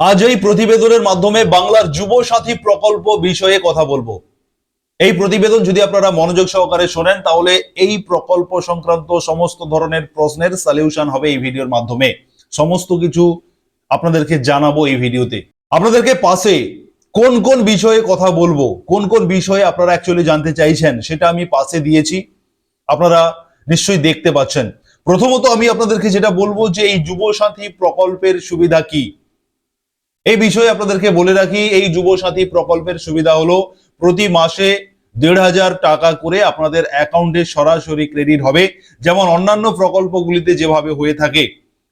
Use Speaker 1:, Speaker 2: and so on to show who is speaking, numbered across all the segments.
Speaker 1: আজ এই প্রতিবেদনের মাধ্যমে বাংলার যুব সাথী প্রকল্প বিষয়ে কথা বলব। এই প্রতিবেদন যদি আপনারা মনোযোগ সহকারে শোনেন, তাহলে এই প্রকল্প সংক্রান্ত সমস্ত ধরনের প্রশ্নের সলিউশন হবে এই ভিডিওর মাধ্যমে। সমস্ত কিছু আপনাদেরকে জানাব এই ভিডিওতে। আপনাদেরকে পাশে কোন কোন বিষয়ে কথা বলব, কোন কোন বিষয়ে আপনারা অ্যাকচুয়ালি জানতে চাইছেন, সেটা আমি পাশে দিয়েছি। আপনারা নিশ্চয়ই দেখতে পাচ্ছেন। প্রথমত আমি আপনাদেরকে যেটা বলব যে এই যুব সাথী প্রকল্পের সুবিধা কি? এই বিষয়ে আপনাদেরকে বলে রাখি, এই যুব সাথী প্রকল্পের সুবিধা হলো প্রতি মাসে দেড় হাজার টাকা করে আপনাদের অ্যাকাউন্টে সরাসরি ক্রেডিট হবে। যেমন অন্যান্য প্রকল্পগুলিতে যেভাবে হয়ে থাকে,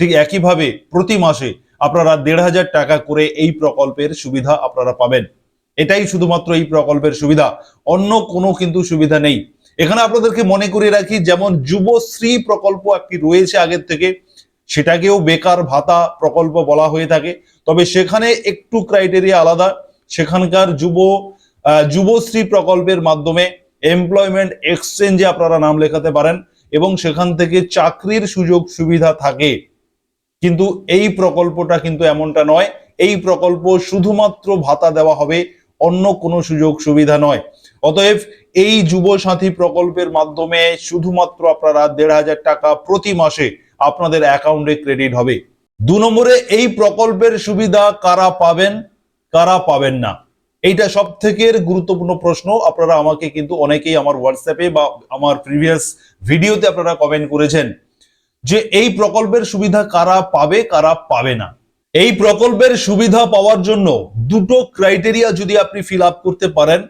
Speaker 1: ঠিক একইভাবে প্রতি মাসে আপনারা দেড় হাজার টাকা করে এই প্রকল্পের সুবিধা আপনারা পাবেন। এটাই শুধুমাত্র এই প্রকল্পের সুবিধা, অন্য কোনো কিন্তু সুবিধা নেই। এখানে আপনাদেরকে মনে করে রাখি, যেমন যুবশ্রী প্রকল্প একটি রয়েছে আগের থেকে সেটাকেও বেকার ভাতা প্রকল্প বলা হয়ে থাকে। তবে সেখানে একটু ক্রাইটেরিয়া আলাদা। সেখানকার যুব যুবশ্রী প্রকল্পের মাধ্যমে এমপ্লয়মেন্ট এক্সচেঞ্জে আপনারা নাম লেখাতে পারেন এবং সেখান থেকে চাকরির সুযোগ সুবিধা থাকে। কিন্তু এই প্রকল্পটা কিন্তু এমনটা নয়, এই প্রকল্প শুধুমাত্র ভাতা দেওয়া হবে, অন্য কোনো সুযোগ সুবিধা নয়। অতএব এই যুব সাথী প্রকল্পের মাধ্যমে শুধুমাত্র আপনারা দেড় হাজার টাকা প্রতি মাসে আপনাদের অ্যাকাউন্টে ক্রেডিট হবে। দু নম্বরে, এই প্রকল্পের সুবিধা কারা পাবেন কারা পাবেন না? এইটা সব থেকে গুরুত্বপূর্ণ প্রশ্ন। আপনারা আমাকে কিন্তু অনেকেই আমার হোয়াটসঅ্যাপে বা আমার প্রিভিয়াস ভিডিওতে আপনারা কমেন্ট করেছেন যে এই প্রকল্পের সুবিধা কারা পাবে কারা পাবে না। এই প্রকল্পের সুবিধা পাওয়ার জন্য দুটো ক্রাইটেরিয়া যদি আপনি ফিল করতে পারেন,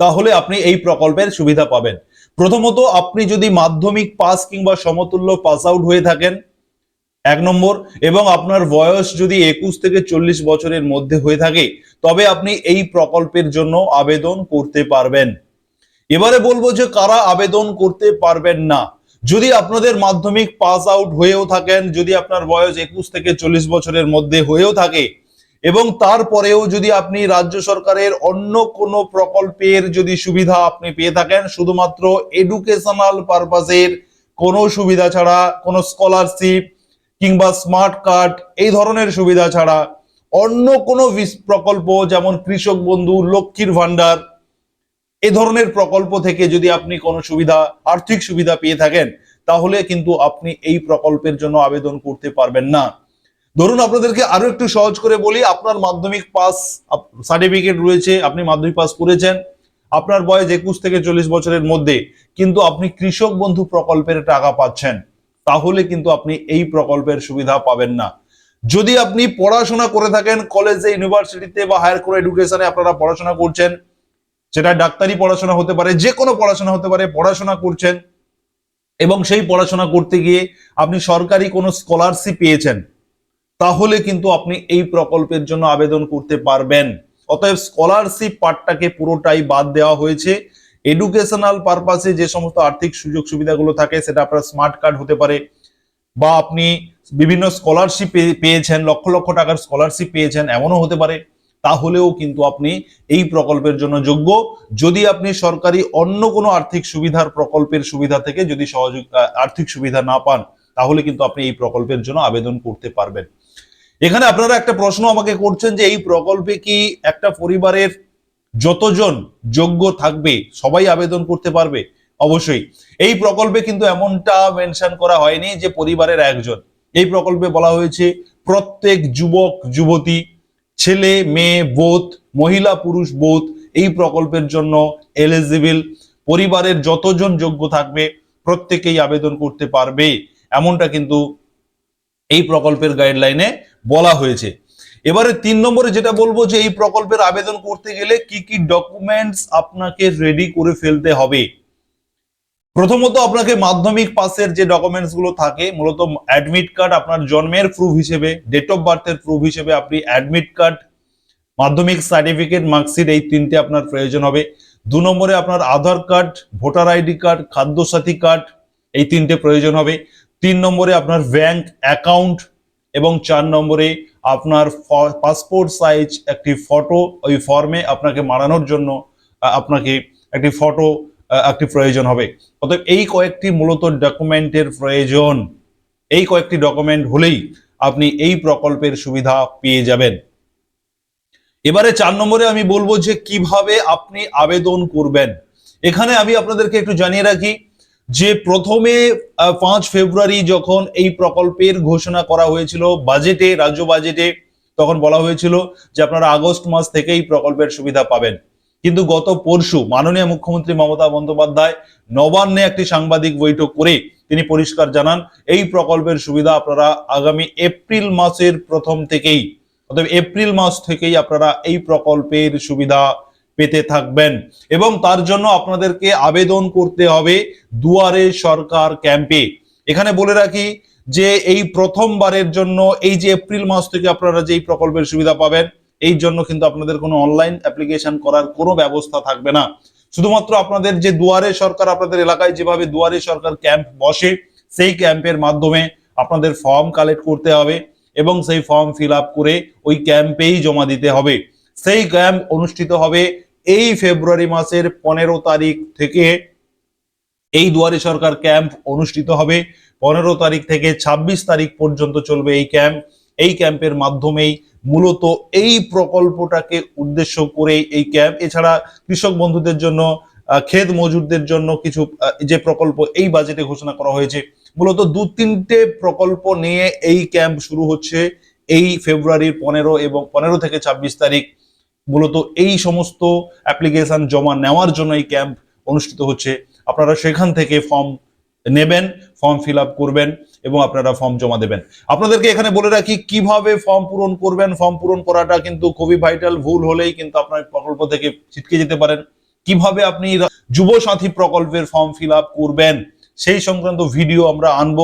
Speaker 1: তাহলে আপনি এই প্রকল্পের সুবিধা পাবেন। প্রথমত, আপনি যদি মাধ্যমিক পাস কিংবা সমতুল্য পাস আউট হয়ে থাকেন, এক নম্বর, এবং আপনার বয়স যদি একুশ থেকে চল্লিশ বছরের মধ্যে হয়ে থাকে, তবে আপনি এই প্রকল্পের জন্য আবেদন করতে পারবেন। এবারে বলব যে, কারা আবেদন করতে পারবেন না? যদি আপনাদের মাধ্যমিক পাস আউট হয়েও থাকেন, যদি আপনার বয়স একুশ থেকে চল্লিশ বছরের মধ্যে হয়েও থাকে এবং তারপরেও যদি আপনি রাজ্য সরকারের অন্য কোনো প্রকল্পের যদি সুবিধা আপনি পেয়ে থাকেন, শুধুমাত্র এডুকেশনাল পারপাসের কোনো সুবিধা ছাড়া, কোনো স্কলারশিপ কিংবা স্মার্ট কার্ড এই ধরনের সুবিধা ছাড়া অন্য কোনো প্রকল্প যেমন কৃষক বন্ধু, লক্ষ্মীর ভান্ডার এ ধরনের প্রকল্প থেকে যদি আপনি কোনো সুবিধা, আর্থিক সুবিধা পেয়ে থাকেন, তাহলে কিন্তু আপনি এই প্রকল্পের জন্য আবেদন করতে পারবেন না। ধরুন আপনাদেরকে আরও একটু সহজ করে বলি, আপনার মাধ্যমিক পাস সার্টিফিকেট রয়েছে, আপনি মাধ্যমিক পাস করেছেন, আপনার বয়স একুশ থেকে চল্লিশ বছরের মধ্যে, কিন্তু আপনি কৃষক বন্ধু প্রকল্পের টাকা পাচ্ছেন, তাহলে কিন্তু আপনি এই প্রকল্পের সুবিধা পাবেন না। যদি আপনি পড়াশোনা করে থাকেন কলেজে ইউনিভার্সিটিতে বা হায়ার কোনো এডুকেশনে আপনারা পড়াশোনা করছেন, সেটা ডাক্তারি পড়াশোনা হতে পারে যে কোনো পড়াশোনা হতে পারে, পড়াশোনা করছেন, এবং সেই পড়াশোনা করতে গিয়ে আপনি সরকারি কোনো স্কলারশিপ পেয়েছেন তাহলে কিন্তু আপনি এই প্রকল্পের জন্য আবেদন করতে পারবেন। অতএব স্কলারশিপ পার্টটাকে পুরোটাই বাদ দেওয়া হয়েছে। এডুকেশনাল পারপাসে যে সমস্ত আর্থিক সুযোগ সুবিধাগুলো থাকে, সেটা আপনার স্মার্ট কার্ড হতে পারে বা আপনি বিভিন্ন স্কলারশিপ পেয়েছেন, লক্ষ লক্ষ টাকার স্কলারশিপ পেয়েছেন, এমনও হতে পারে। তাহলেও কিন্তু আপনি এই প্রকল্পের জন্য যোগ্য। যদি আপনি সরকারি অন্য কোনো আর্থিক সুবিধার প্রকল্পের সুবিধা থেকে যদি সহযোগ আর্থিক সুবিধা না পান তাহলে কিন্তু আপনি এই প্রকল্পের জন্য আবেদন করতে পারবেন। এখানে আপনারা একটা প্রশ্ন আমাকে করছেন যে এই প্রকল্পে কি একটা পরিবারের যতজন যোগ্য থাকবে সবাই আবেদন করতে পারবে? অবশ্যই। এই প্রকল্পে কিন্তু এমনটা মেনশন করা হয়নি যে পরিবারের একজন। এই প্রকল্পে বলা হয়েছে, প্রত্যেক যুবক, যুবতী, ছেলে, মেয়ে, বোধ, মহিলা, পুরুষ, বোধ, এই প্রকল্পের জন্য এলিজিবল পরিবারের যতজন যোগ্য থাকবে প্রত্যেকেই আবেদন করতে পারবে। এমনটা কিন্তু এই প্রকল্পের গাইডলাইনে বলা হয়েছে। এবারে তিন নম্বরে যেটা বলব যে এই প্রকল্পের আবেদন করতে গেলে কি কি ডকুমেন্টস আপনাকে রেডি করে ফেলতে হবে? প্রথমত আপনাকে মাধ্যমিক পাসের যে ডকুমেন্টসগুলো থাকে, মূলত অ্যাডমিট কার্ড আপনার জন্মের প্রুফ হিসেবে ডেট অফ বার্থের প্রুফ হিসেবে আপনি অ্যাডমিট কার্ড মাধ্যমিক সার্টিফিকেট মার্কশিট এই তিনটে আপনার প্রয়োজন হবে। দু নম্বরে আপনার Aadhaar card voter ID card Khadyasathi card এই তিনটে প্রয়োজন হবে। তিন নম্বরে আপনার ব্যাংক অ্যাকাউন্ট এবং চার নম্বরে আপনার পাসপোর্ট সাইজ একটি ফটো ওই ফর্মে আপনাকে মারানোর জন্য আপনাকে একটি ফটো একটি প্রয়োজন হবে। অতএব এই কয়েকটি মূলত ডকুমেন্টের প্রয়োজন। এই কয়েকটি ডকুমেন্ট হলেই আপনি এই প্রকল্পের সুবিধা পেয়ে যাবেন। এবারে চার নম্বরে আমি বলব যে কীভাবে আপনি আবেদন করবেন। এখানে আমি আপনাদেরকে একটু জানিয়ে রাখি যে প্রথমে পাঁচ ফেব্রুয়ারি যখন এই প্রকল্পের ঘোষণা করা হয়েছিল বাজেটে রাজ্য বাজেটে তখন বলা হয়েছিল যে আপনারা আগস্ট মাস থেকে এই প্রকল্পের সুবিধা পাবেন। কিন্তু গত পরশু মাননীয় মুখ্যমন্ত্রী মমতা বন্দ্যোপাধ্যায় নবান্নে একটি সাংবাদিক বৈঠক করে তিনি পরিষ্কার জানান, এই প্রকল্পের সুবিধা আপনারা আগামী এপ্রিল মাসের প্রথম থেকেই, অতএব এপ্রিল মাস থেকেই আপনারা এই প্রকল্পের সুবিধা পেতে থাকবেন। এবং তার জন্য আপনাদেরকে আবেদন করতে হবে দুয়ারে সরকার ক্যাম্পে। এখানে বলে রাখি যে, এই প্রথমবারের জন্য, এই যে এপ্রিল মাস থেকে আপনারা যে প্রকল্পের সুবিধা পাবেন, এই জন্য কিন্তু আপনাদের কোনো অনলাইন অ্যাপ্লিকেশন করার কোনো ব্যবস্থা থাকবে না। শুধুমাত্র আপনাদের যে দুয়ারে সরকার, আপনাদের এলাকায় যেভাবে দুয়ারে সরকার ক্যাম্প বসে, সেই ক্যাম্পের মাধ্যমে আপনাদের ফর্ম কালেক্ট করতে হবে এবং সেই ফর্ম ফিল করে ওই ক্যাম্পেই জমা দিতে হবে। সেই ক্যাম্প অনুষ্ঠিত হবে এই ফেব্রুয়ারি মাসের পনেরো তারিখ থেকে। এই দুয়ারে সরকার ক্যাম্প অনুষ্ঠিত হবে। পনেরো তারিখ থেকে ২৬ তারিখ পর্যন্ত চলবে এই ক্যাম্প। এই ক্যাম্পের মাধ্যমেই মূলত এই প্রকল্পটাকে উদ্দেশ্য করে এই ক্যাম্প। এছাড়া কৃষক বন্ধুদের জন্য ক্ষেত মজুরদের জন্য কিছু যে প্রকল্প, এই বাজেটে ঘোষণা করা হয়েছে। মূলত দু তিনটে প্রকল্প নিয়ে এই ক্যাম্প শুরু হচ্ছে এই ফেব্রুয়ারির পনেরো এবং পনেরো থেকে ২৬ তারিখ। মূলত এই সমস্ত অ্যাপ্লিকেশন জমা নেওয়ার জন্য এই ক্যাম্প অনুষ্ঠিত হচ্ছে। আপনারা সেখান থেকে ফর্ম নেবেন ফর্ম ফিল আপ করবেন এবং আপনারা ফর্ম জমা দেবেন। আপনাদেরকে এখানে বলে রাখি, কীভাবে ফর্ম পূরণ করবেন ফর্ম পূরণ করাটা কিন্তু খুবই ভাইটাল ভুল হলেই কিন্তু আপনার প্রকল্প থেকে ছিটকে যেতে পারেন। কীভাবে আপনি যুব সাথী প্রকল্পের ফর্ম ফিল আপ করবেন, সেই সংক্রান্ত ভিডিও আমরা আনব।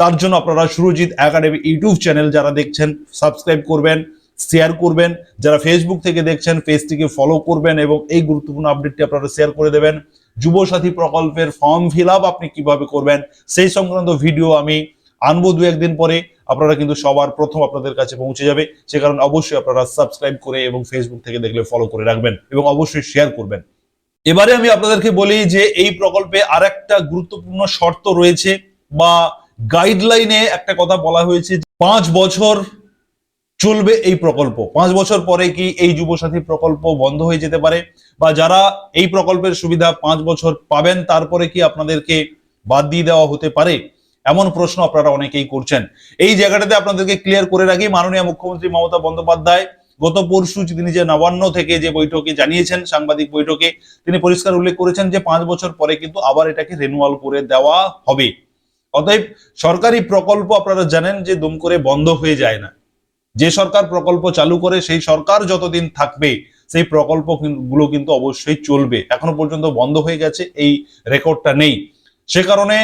Speaker 1: তার জন্য আপনারা সুরজিৎ একাডেমি ইউটিউব চ্যানেল যারা দেখছেন সাবস্ক্রাইব করবেন। শেয়ার করবেন। যারা ফেসবুক থেকে দেখছেন পেজটিকে ফলো করবেন এবং এই গুরুত্বপূর্ণ আপডেটটি আপনারা শেয়ার করে দেবেন। যুব সাথী প্রকল্পের ফর্ম ফিল আপ আপনি কীভাবে করবেন, সেই সংক্রান্ত ভিডিও আমি আনব দু একদিন পরে। আপনারা কিন্তু সবার প্রথম আপনাদের কাছে পৌঁছে যাবে। সে কারণে অবশ্যই আপনারা সাবস্ক্রাইব করে এবং ফেসবুক থেকে দেখলে ফলো করে রাখবেন এবং অবশ্যই শেয়ার করবেন। এবারে আমি আপনাদেরকে বলি যে এই প্রকল্পে আরেকটা গুরুত্বপূর্ণ শর্ত রয়েছে বা গাইডলাইনে একটা কথা বলা হয়েছে পাঁচ বছর চলবে এই প্রকল্প। পাঁচ বছর পরে কি এই যুবসাথী প্রকল্প বন্ধ হয়ে যেতে পারে? বা যারা এই প্রকল্পের সুবিধা পাঁচ বছর পাবেন, তারপরে কি আপনাদেরকে বাদ দিয়ে দেওয়া হতে পারে? এমন প্রশ্ন আপনারা অনেকেই করছেন। এই জায়গাটাতে আপনাদেরকে ক্লিয়ার করে রাখি, মাননীয় মুখ্যমন্ত্রী মমতা বন্দ্যোপাধ্যায় গত পরশু তিনি যে নবান্ন থেকে যে বৈঠকে জানিয়েছেন, সাংবাদিক বৈঠকে, তিনি পরিষ্কার উল্লেখ করেছেন যে পাঁচ বছর পরে কিন্তু আবার এটাকে রেনুয়াল করে দেওয়া হবে। অতএব সরকারি প্রকল্প আপনারা জানেন যে দুম করে বন্ধ হয়ে যায় না। যে সরকার প্রকল্প চালু করে সেই সরকার যতদিন থাকবে, সেই প্রকল্পগুলো গুলো কিন্তু অবশ্যই চলবে। এখনও পর্যন্ত বন্ধ হয়ে গেছে, এই রেকর্ডটা নেই। সে কারণে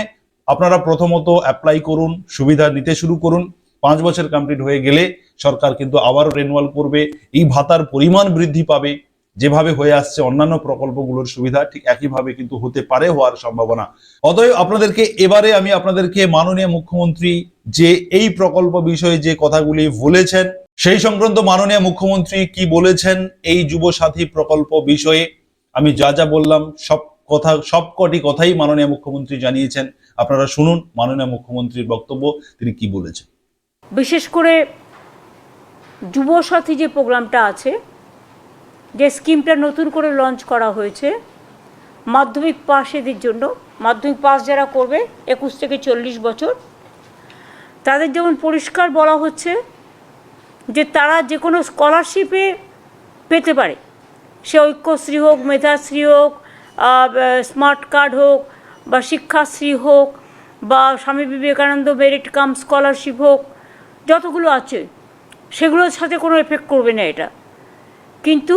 Speaker 1: আপনারা প্রথমত অ্যাপ্লাই করুন, সুবিধা নিতে শুরু করুন। পাঁচ বছর কমপ্লিট হয়ে গেলে সরকার কিন্তু আবার রেনুয়াল করবে। এই ভাতার পরিমাণ বৃদ্ধি পাবে। যেভাবে হয়ে আসছে অন্যান্য প্রকল্পগুলোর সুবিধা ঠিক একইভাবে কিন্তু হতে পারে হওয়ার সম্ভাবনা। অতএব আপনাদেরকে এবারে আমি আপনাদেরকে মাননীয় মুখ্যমন্ত্রী যে এই প্রকল্প বিষয়ে যে কথাগুলি বলেছেন, সেই সংক্রান্ত মাননীয় মুখ্যমন্ত্রী কি বলেছেন এই যুব সাথী প্রকল্প বিষয়ে আমি যা যা বললাম, সব কথা সবকটি কথাই মাননীয় মুখ্যমন্ত্রী জানিয়েছেন। আপনারা শুনুন মাননীয় মুখ্যমন্ত্রীর বক্তব্য, তিনি কি বলেছেন।
Speaker 2: বিশেষ করে যুবসাথী যে প্রোগ্রামটা আছে যে স্কিমটা নতুন করে লঞ্চ করা হয়েছে, মাধ্যমিক পাশেদের জন্য। মাধ্যমিক পাস যারা করবে, একুশ থেকে চল্লিশ বছর, তাদের যেমন পরিষ্কার বলা হচ্ছে যে তারা যে কোনো স্কলারশিপে পেতে পারে। সে ঐক্যশ্রী হোক, মেধাশ্রী হোক স্মার্ট কার্ড হোক, বা শিক্ষাশ্রী হোক, বা Swami Vivekananda merit cum scholarship হোক, যতগুলো আছে, সেগুলোর সাথে কোনো এফেক্ট করবে না এটা। কিন্তু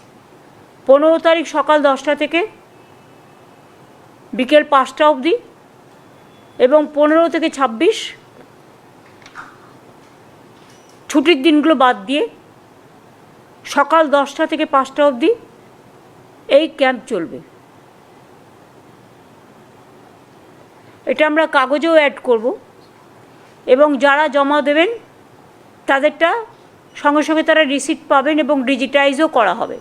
Speaker 2: পনেরো তারিখ সকাল দশটা থেকে বিকেল পাঁচটা অবধি এবং পনেরো থেকে ছাব্বিশ ছুটির দিনগুলো বাদ দিয়ে সকাল দশটা থেকে পাঁচটা অবধি এই ক্যাম্প চলবে। এটা আমরা কাগজেও অ্যাড করব এবং যারা জমা দেবেন, তাদেরটা সঙ্গে সঙ্গে তারা রিসিপ্ট পাবেন এবং ডিজিটাইজও করা হবে।